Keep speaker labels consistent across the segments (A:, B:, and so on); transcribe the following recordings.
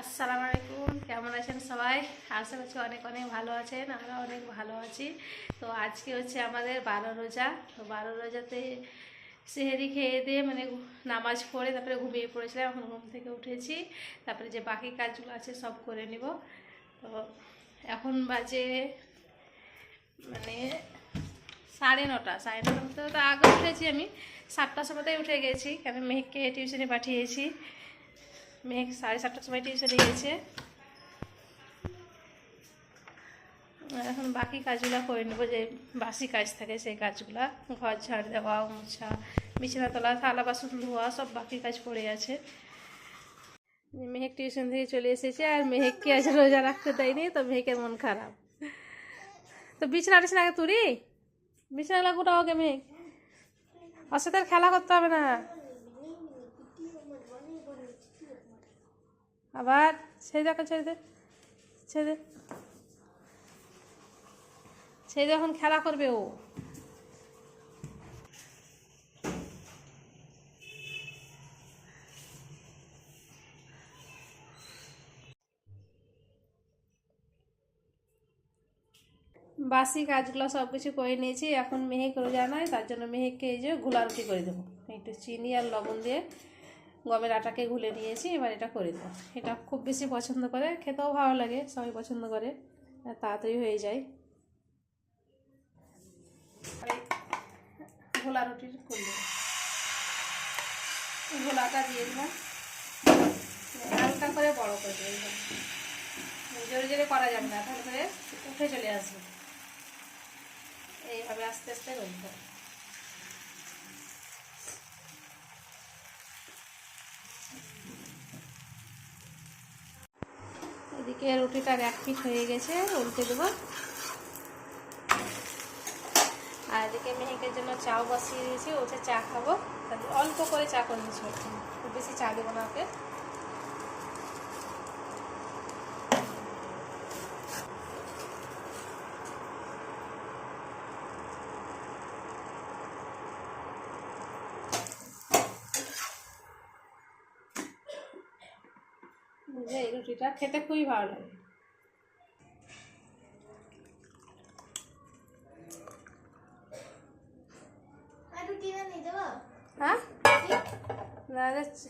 A: আসসালামু আলাইকুম, কেমন আছেন সবাই? আশা করছি অনেক অনেক ভালো আছেন, আমরা অনেক ভালো আছি। তো আজকে হচ্ছে আমাদের বারো রোজা। তো বারো রোজাতে সেহেরি খেয়ে দিয়ে মানে নামাজ পড়ে তারপরে ঘুমিয়ে পড়েছিলাম, এখন ঘুম থেকে উঠেছি। তারপরে যে বাকি কাজগুলো আছে সব করে নিব। তো এখন বাজে মানে সাড়ে নটা সাড়ে নটা তো আগে উঠেছি আমি। সাতটার সময়তেই উঠে গেছি, কেন মেহেককে টিউশনে পাঠিয়েছি। মেঘ সাড়ে সাতটার সময় টিউশনে আর এখন বাকি কাজগুলো করে নেব, যে বাসি কাজ থাকে সেই কাজগুলো। ঘর ঝাড় দেওয়া, মোছা, বিছানা তোলা, থালা, বাসন ধোয়া, সব বাকি কাজ পড়ে আছে। মেহেক টিউশন থেকে চলে এসেছে, আর মেহেককে আজ রোজা রাখতে দেয়নি, তো মেহেকের মন খারাপ। তো বিছানা টিছানা আগে তুলি? বিছানা লাগুটা ওকে মেঘ? আর খেলা করতে হবে না। আবার সেই দেখো ছেড়ে দে ছেড়ে দে। এখন, খেলা করবে ও। বাসি কাজগুলো সব কিছু করে নিয়েছি, এখন মেহেক রোজা নয়, তার জন্য মেহেককে এই যে ঘোলা রুটি করে দেবো। একটু চিনি আর লবণ দিয়ে গমের আটাকে গুলে নিয়েছি, এবার এটা করে দেবো। এটা খুব বেশি পছন্দ করে, খেতেও ভালো লাগে, সবাই পছন্দ করে। তাড়াতাড়ি হয়ে যায়। ঘোলা রুটির করলে ঘোলাটা দিয়ে দিলাম হালকা করে বড় করে দিয়ে জোরে জোরে করা যাবে না, তাহলে উঠে চলে আসবে। এইভাবে আস্তে আস্তে করতে হবে এদিকে রুটিটার এক পিঠ হয়ে গেছে, উল্টে দেবো। আর এদিকে মেহেকের জন্য চাও বসিয়ে দিয়েছি ওতে চা খাব অল্প করে চা করে খুব বেশি চা দেবো না ওকে। যে এই রুটিটা খেতে খুবই ভালো লাগে। হ্যাঁ? না যাচ্ছে।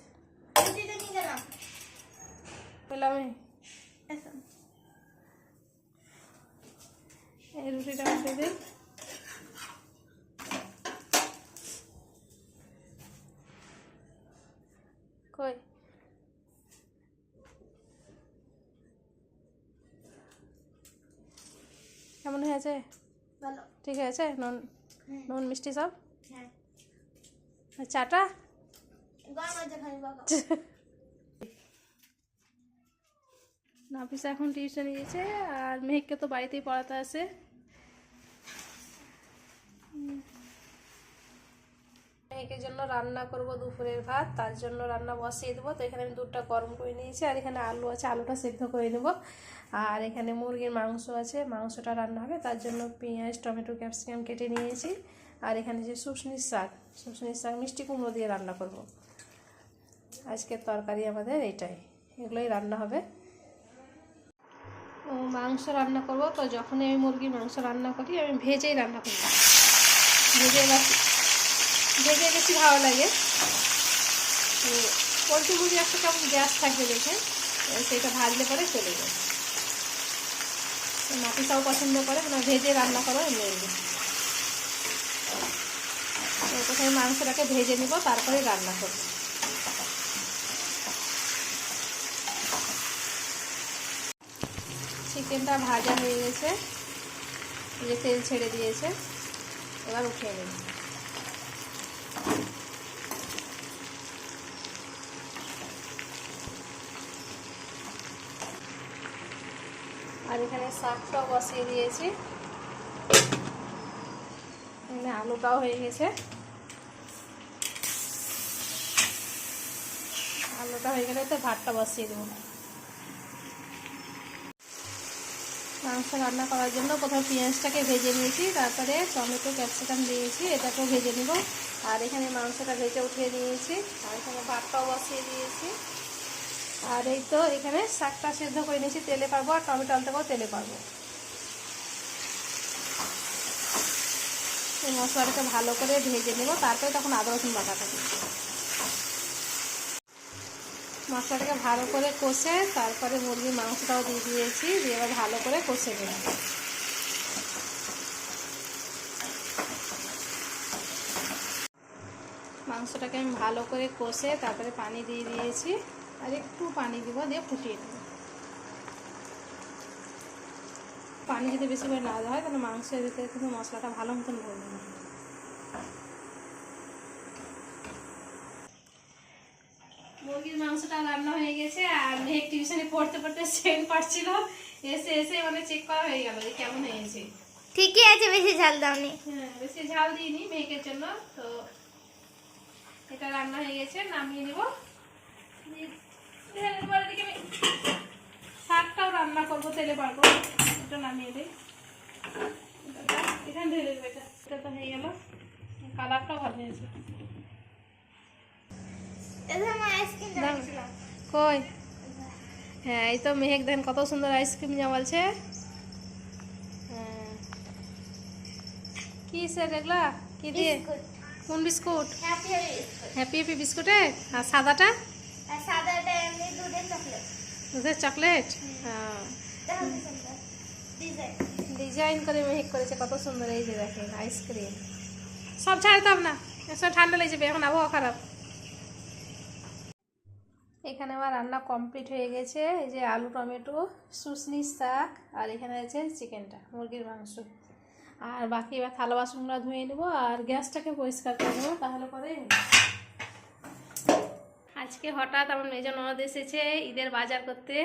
A: পেলাম। এই রুটিটা উঠে দিই। কই? কেমন হয়েছে?
B: ভালো।
A: ঠিক আছে নুন
B: হুম,
A: নুন মিষ্টি সব?
B: হ্যাঁ।
A: চাটা?
B: আছে
A: নাফিস এখন টিউশন গিয়েছে আর মেহেককে তো বাড়িতেই পড়াতে আসে মেহেকের জন্য রান্না করব দুপুরের ভাত, তার জন্য রান্না বসিয়ে দেবো। তো এখানে আমি দুধটা গরম করে নিয়েছি, আর এখানে আলু আছে, আলুটা সেদ্ধ করে নেব। আর এখানে মুরগির মাংস আছে, মাংসটা রান্না হবে, তার জন্য পেঁয়াজ, টমেটো, ক্যাপসিকাম কেটে নিয়েছি। আর এখানে যে শুশনির শাক শুশনির শাক মিষ্টি কুমড়ো দিয়ে রান্না করব। আজকের তরকারি আমাদের এটাই, এগুলোই রান্না হবে। মাংস রান্না করব, তো যখনই আমি মুরগির মাংস রান্না করি, আমি ভেজেই রান্না করি। ভেজে ভেজে বেশি ভালো লাগে। তো পোলট্রি মুরগি একটা কেমন গ্যাস থাকবে দেখে সেটা ভাজলে পরে চলে যায়। নাতিটাও পছন্দ করে মানে ভেজে রান্না করো, এমনি তো প্রথমে মাংসটাকে ভেজে নিব, তারপরে রান্না করব। চিকেনটা ভাজা হয়ে গেছে যে তেল ছেড়ে দিয়েছে, এবার উঠিয়ে নেব। আর এখানে শাকটাও বসিয়ে দিয়েছি। এখানে আলুটাও হয়ে গেছে। আলুটা হয়ে গেলে তো ভাতটা বসিয়ে দেবো। মাংস রান্না করার জন্য প্রথমে পেঁয়াজটাকে ভেজে নিয়েছি, তারপরে টমেটো, ক্যাপসিকাম দিয়েছি, এটাকেও ভেজে নিব। আর এখানে মাংসটা ভেজে উঠিয়ে নিয়েছি, আর এখানে ভাতটাও বসিয়ে দিয়েছি। আর এই তো এখানে শাকটা সেদ্ধ করে নিয়েছি, তেলে পারব আর টমেটো আলতেও তেলে পারব। এই মশলাটাকে ভালো করে ভেজে নেব, তারপরে তখন আদা, রসুন বাটাটা দেবো। মশলাটাকে ভালো করে কষে তারপরে মুরগির মাংসটাও দিয়ে দিয়েছি, দিয়ে এবার ভালো করে কষে নেব। মাংসটাকে আমি ভালো করে কষে তারপরে পানি দিয়ে দিয়েছি। আর একটু পানি দিব দিয়ে ফুটিয়ে নেব। পানি যদি বেশি করে না দেওয়া হয় তাহলে মাংসের ভিতরে কিন্তু মশলাটা ভালো মতন ভরবে না মুরগির মাংসটা রান্না হয়ে গেছে আর মেঘ টিউশনে পড়তে পড়তে সেন্ট পাচ্ছিল এসে এসে মানে চেক করা হয়ে গেল যে কেমন হয়েছে।
B: ঠিকই আছে বেশি ঝাল দাওনি।
A: হ্যাঁ বেশি ঝাল দিইনি মেঘের জন্য তো এটা রান্না হয়ে গেছে নামিয়ে নিব। এবার এদিকে আমি শাকটাও রান্না করব তেলে পারব এটা নামিয়ে দিই। এখানে ঢেলে দেবো এটা। এটা তো হয়ে গেল। কালারটাও ভালো হয়েছে।
B: আইসক্রিম
A: কই? হ্যাঁ এই তো মেহেক দেন কত সুন্দর আইসক্রিম জমালছে হ্যাঁ। কি স্যার এগুলা কি দিয়ে? কোন বিস্কুট।
B: হ্যাপি
A: হ্যাপি বিস্কুটে? আর সাদাটা?
B: দুধের চকলেট
A: হ্যাঁ।
B: ডিজাইন।
A: করে মেহেক করেছে কত সুন্দর এই যে দেখেন আইসক্রিম সব ছাড়তাম না এসব ঠান্ডা লেগে যাবে এখন আবহাওয়া খারাপ। এখানে আমার রান্না কমপ্লিট হয়ে গেছে এই যে আলু টমেটো শুশনি শাক আর এখানে আছে চিকেনটা মুরগির মাংস। আর বাকি এবার থালা বাসনগুলো ধুয়ে নেব আর গ্যাসটাকে পরিষ্কার করে নেব তাহলে পরে আজকে হঠাৎ আমার মেজন ননদ এসেছে ঈদের বাজার করতে।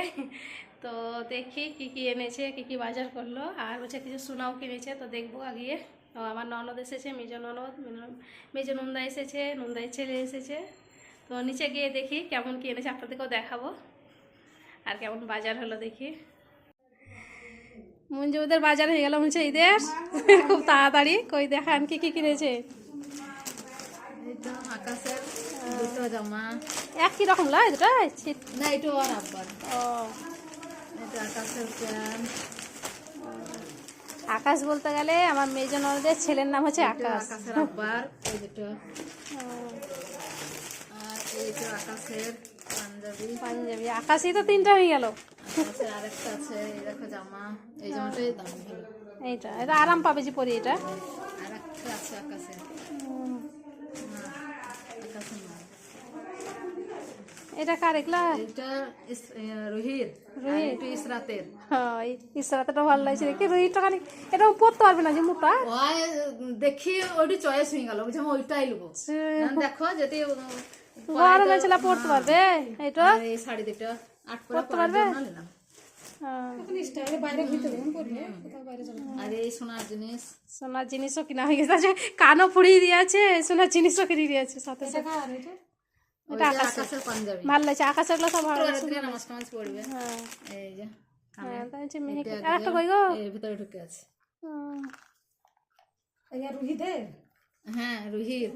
A: তো দেখি কি কি এনেছে, কি কি বাজার করল। আর হচ্ছে কিছু সোনাও কিনেছে, তো দেখব আগিয়ে তো আমার ননদ এসেছে মেজ ননদ মেজ নন্দা এসেছে নন্দাই ছেলে এসেছে। তো নিচে গিয়ে দেখি কেমন কি এনেছে, আপনাদেরকেও দেখাবো। আর কেমন বাজার হলো দেখি। মঞ্জুদের বাজার হয়ে গেল বলছে ঈদের। খুব তাড়াতাড়ি কই দেখান কি কি কিনেছে।
C: আকাশের জামা
A: একই রকম লয় দুটো
C: না এটা আর আব্বার।
A: ও।
C: এটা আকাশের প্যান্ট
A: আকাশ বলতে গেলে আমার মেজ ননদের ছেলের নাম হচ্ছে আকাশ।
C: আকাশের আব্বার এই দুটো। আকাশের পাঞ্জাবি।
A: পাঞ্জাবি আকাশই তো তিনটা হয়ে গেল।
C: আকাশের আরেকটা আছে এই দেখো জামা। এই জামাটাই দাম ভালো
A: এইটা এটা আরাম পাবে যে পরি এটা।
C: আছে আকাশের
A: উম,
C: না আকাশের না
A: এটা কার এগুলা?
C: এইটা ইস- এ, রুহির আর
A: রুহির?
C: একটু ইসরাতের।
A: হয় ইসরাতটা ভালো লাগছে দেখি। রুইটা খালি এটা পড়তে পারবে না যে মোটা
C: ওই দেখি ওইটি চয়েস হয়ে গেল। বুঝলাম ওইটাই কারণ দেখো যদি উম,
A: গরমে ছেলে পড়তে পারবে? এইটা?
C: এই শাড়ি দুটো আট
A: পরতে
C: পরার
A: পারবে? হ্যাঁ,
C: সোনার
A: জিনিসও কিনা হয়ে গেছে। কানও পুড়িয়ে দিয়েছে সোনার জিনিসও কিনে দিয়েছে সাথে সাথে।
C: ওইটা আকাশের। পাঞ্জাবি।
A: ভালো লাগছে আকাশের সব ভালো লাগছে
C: রাত্রে নামাজ পড়বে।
A: হ্যাঁ।
C: এই যে
A: হ্যাঁ তাই হচ্ছে মেহেক
C: এটা
A: আর একটা কই গো?
C: এর ভিতরে ঢুকে আছে।
A: হুম,
C: হ্যাঁ রুহির।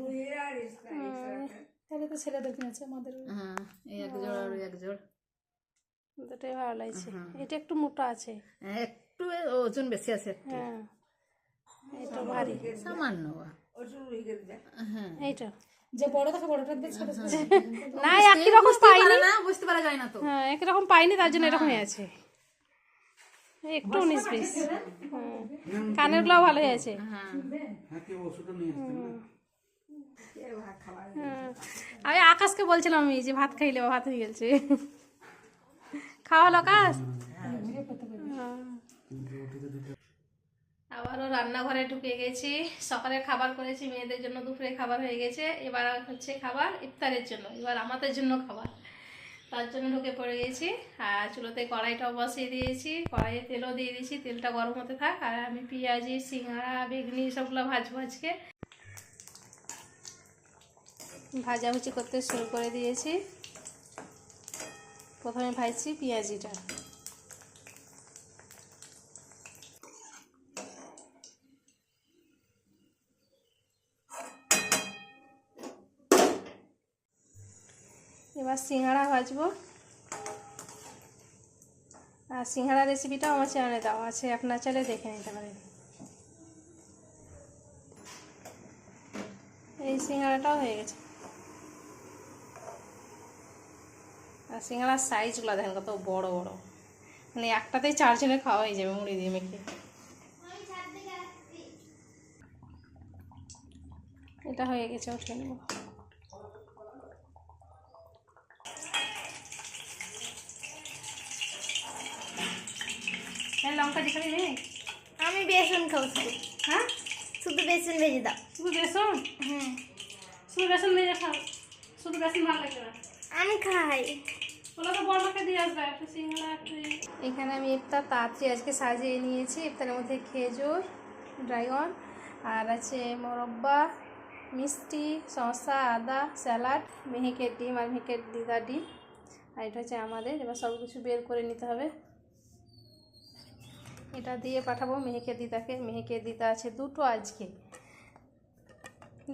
A: হুম,
D: তাহলে তো ছেলেদের কিনেছে আমাদের।
C: হ্যাঁ এই এক জোড় আর এক জোড়।
A: দুটোই ভালো লাগছে। এটা একটু মোটা আছে।
C: হ্যাঁ, একটু ওজন বেশি আছে
A: হ্যাঁ। এটা ভারী।
C: সামান্য। হ্যাঁ।
A: এইটা।
D: যে বড় থাকে বড়টা দিয়ে ছোট ছোট
A: না একই রকম
C: বুঝতে
A: পাইনি।
C: না বুঝতে পারা যায় না তো।
A: হ্যাঁ একই রকম পাইনি তার জন্য এরকম আছে। একটু উনিশ বিশ। কানেরগুলো ভালো হয়েছে।
C: হ্যাঁ।
A: হ্যাঁ। আমি আকাশকে বলছিলাম আমি যে ভাত খাইলে ও ভাত হয়ে গেছে। খাওয়া হলো আকাশ? হ্যাঁ। আবারও রান্নাঘরে ঢুকে গেছি। সকালের খাবার করেছি, মেয়েদের জন্য দুপুরে খাবার হয়ে গেছে। এবার হচ্ছে খাবার ইফতারের জন্য, এবার আমাদের জন্য খাবার। তার জন্য ঢুকে পড়ে গেছি। আর চুলোতে কড়াইটাও বসিয়ে দিয়েছি। কড়াইয়ে তেলও দিয়ে দিয়েছি। তেলটা গরম হতে থাক। আর আমি পেঁয়াজি, সিঙ্গাড়া, বেগনি সবগুলো ভাজবো আজকে। ভাজাভুজি করতে শুরু করে দিয়েছি। প্রথমে ভাজছি পেঁয়াজিটা। এবার সিঙ্গাড়া ভাজবো। আর সিঙ্গারা রেসিপিটাও আমার চ্যানেলে দেওয়া আছে আপনার চাইলে দেখে নিতে পারেন। এই সিঙ্গারাটাও হয়ে গেছে। আর সিঙ্গারার সাইজগুলো দেখেন কত বড় বড়। মানে একটাতেই চারজনে খাওয়া হয়ে যাবে মুড়ি দিয়ে মেখে। এটা হয়ে গেছে, উঠিয়ে নেব হ্যাঁ লঙ্কা দিখালি নেই
B: আমি বেসন খাব শুধু
A: হ্যাঁ?
B: শুধু বেসন ভেজে দাও।
A: শুধু বেসন?
B: হ্যাঁ
A: শুধু বেসন দিয়ে খাও। শুধু বেসন ভালো লাগে না।
B: আমি খাই।
A: একটু এখানে আমি ইফতার তাড়াতাড়ি আজকে সাজিয়ে নিয়েছি। ইফতারের মধ্যে খেজুর ড্রাগন আর আছে মোরব্বা মিষ্টি শসা আদা স্যালাড মেহেকের ডিম আর মেহেকের দিদা ডিম। আর এটা হচ্ছে আমাদের। এবার সব কিছু বের করে নিতে হবে। এটা দিয়ে পাঠাবো মেহেকের দিদাকে। মেহেকের দিদা আছে দুটো আজকে।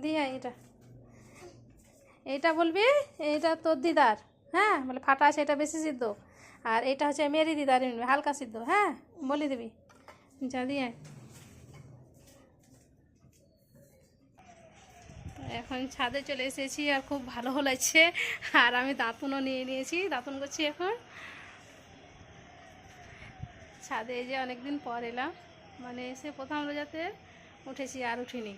A: দিয়ে এটা। এইটা বলবি? এইটা তোর দিদার। হ্যাঁ বলে ফাটা আছে, এটা বেশি সিদ্ধ। আর এটা হচ্ছে মেরি দিদার হালকা সিদ্ধ হ্যাঁ? বলে দিবি। যা দিয়ে। এখন ছাদে চলে এসেছি আর খুব ভালো লাগছে। আর আমি দাঁতুনও নিয়ে নিয়েছি। দাঁতুন করছি এখন। ছাদে এই যে অনেকদিন পর এলাম মানে এসে প্রথম রোজাতে উঠেছি আর উঠিনি।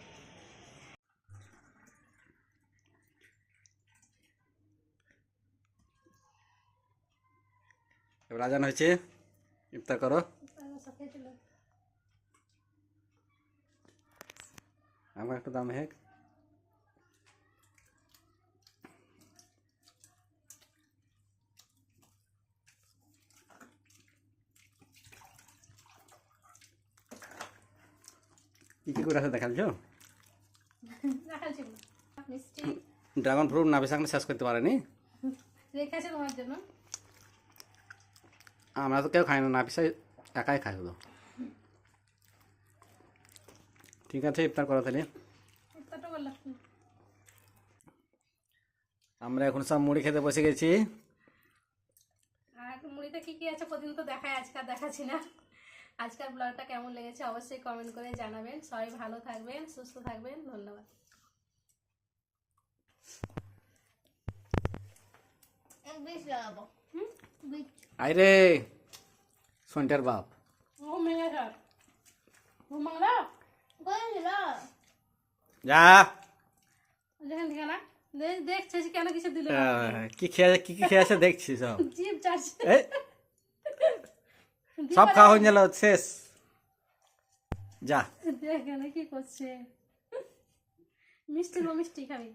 E: এবার আজান হয়েছে, ইফতার করো। আমার একটু দাম হেক কি কি করে আছে দেখালছো ড্রাগন ফ্রুট না বেশি শেষ করতে পারেনি?
A: রেখেছে তোমার জন্য।
E: আমরা তো কেউ খাই না না পিসা একাই খাই শুধু। ঠিক আছে ইফতার করো তাহলে। আমরা এখন সব মুড়ি খেতে বসে গেছি।
A: আর মুড়িতে কি কি আছে প্রতিদিন তো দেখায় আজকাল দেখাচ্ছি না। আজকাল ব্লগটা কেমন লেগেছে অবশ্যই কমেন্ট করে জানাবেন। সবাই ভালো থাকবেন সুস্থ থাকবেন ধন্যবাদ।
E: আইরে সন্টার বাপ।
A: ও মেয়ে স্যার ও মাংলা
B: করেছিল
E: যা।
A: যেখান থেকে না দে- দেখছে কেন কিছু দিল?
E: কি খেয়ে কি কি খেয়েছে দেখছি সব।
A: জিভ চাটছে
E: এই, সব খাওয়া হয়ে গেল শেষ। যা।
A: দেখে কি করছে। মিষ্টি মিষ্টি খাবি।